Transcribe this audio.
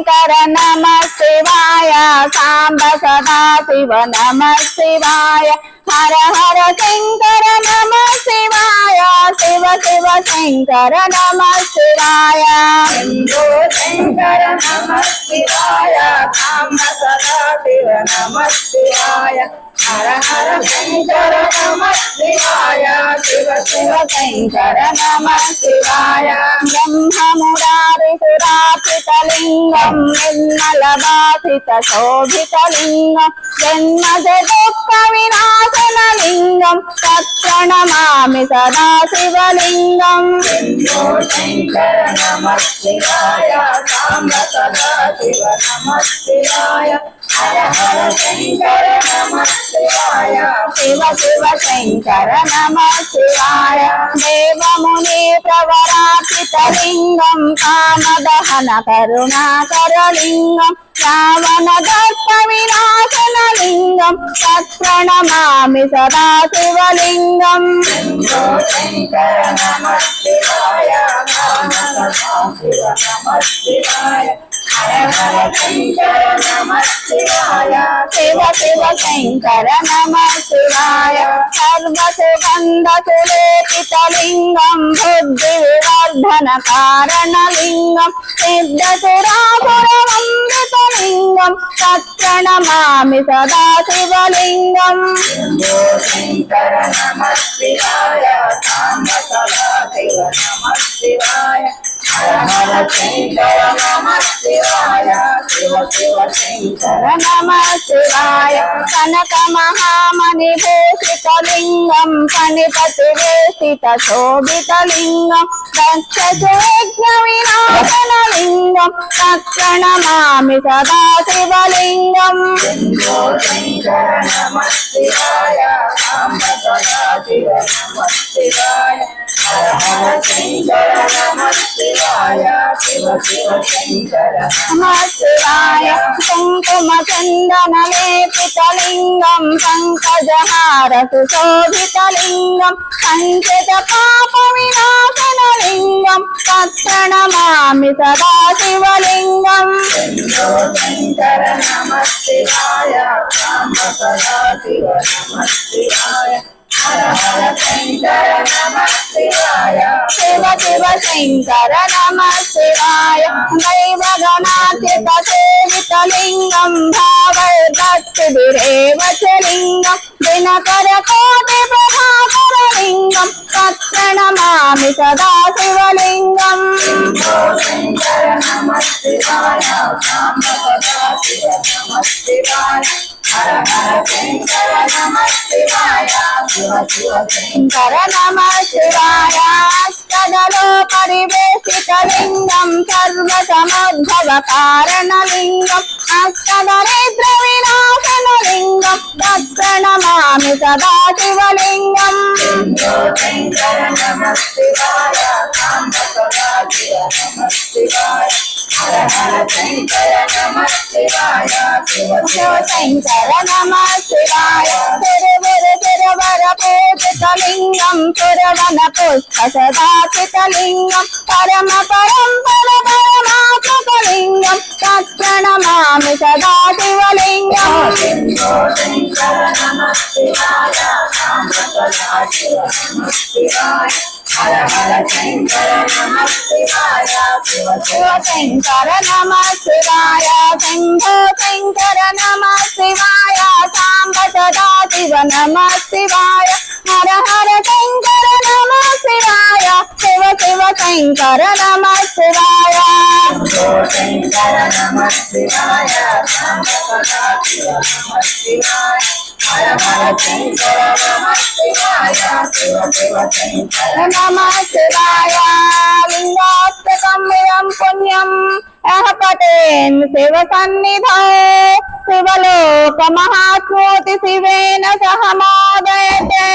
शंकर नम शिवाय सांब सदा शिव नम शिवाय हर हर शंकर नम शिवाय शिव शिव शंकर नम शिवाय शंकर नमः शिवाय सांब सदा शिव नमः शिवाय हर हर शंकर नम शिवाय शिव शिव शंकर नम शिवाय శివాయ బ్రహ్మమురారిసురాపితలింగం నిర్మల బాధిత శోభితలింగం జన్మజ దుఃఖ వినాశనలింగం తత్ప్రణమామి సదా శివలింగం శంభో సదా శివ శంకర నమ శివాయ. శివ శివ శంకర నమ శివాయ దేవముని ప్రవరాపితలింగం కామదహన కరుణాకరలింగం రావణ దత్త వినాశన లింగం తత్ప్రణమామి సదా శివలింగం శంకర నమ శివాయ శివ నమ శివాయ. హర హర శంకర నమ శివాయ శివ శివ శంకర నమ శివాయ సర్వసుగంధ సులేపితలింగం బుద్ధి వివర్ధన కారణలింగం సిద్ధ సురాసురమృతలింగం తత్ప్రణమామి సదా శివలింగం శంభో శంకర నమ శివాయ శంకర నమ శివాయ కనక మహామణి భూషితలింగం ఫణిపతి వేషిత శోభితలింగం దక్ష యజ్ఞ వినాశనలింగం తత్ప్రణమామి సదా శివలింగం శంభో శివాయ. శివ శివ శంకర నమ శివాయ కుంకుమ చందన లేపితలింగం పంకజహార సుశోభితలింగం పంచత పాప शिव शिव शङ्कर नम शिवाय दैव गणातिपसेवितलिङ्गं भाव भक्तिभिरेव च लिङ्गं दिनकरकोटिप्रभाकरलिङ्गं तत्र नमामि सदा शिवलिङ्गम् शिवाय శంకర నమ శివాయ దైవగణాచిత సేవితలింగం లింగం సదా హర హర శంకర నమ శివాయ శంకర నమ శివాయ సర్వసమోద్భవ కారణలింగం అష్టదరిద్ర తత్ప్రణమామి సదా శివలింగం శంకర నమ శివాయ నమ శివాయ హర హర శంకర నమ శివాయ శివ శివ శంకర నమ శివాయ తిరువురు తిరువర పూజితలింగం పురవన పుష్ప సదాచితలింగం పరమ పరంపర పరమాత్మకలింగం తత్ప్రణమామి సదా శివలింగం శంభో శంకర నమ శివాయ కామ సదా శివ నమ శివాయ హర హర శంకర నమ శివాయ శివ శివ శివ శంకర నమ శివాయ శంభో శంకర నమ శివాయ సాంబ సదా శివ నమ శివాయ హర హర శంకర నమ శివాయ శివ శివ శంకర నమ శివాయ శంభో శంకర నమ శివాయ కామ సదా శివ నమ శివాయ హర హర శంకర నమ శివాయ नमः शिवाय। लिङ्गाष्टकमिदं पुण्यं यः पठेन् शिवसन्निधौ शिवेन सह मोदयते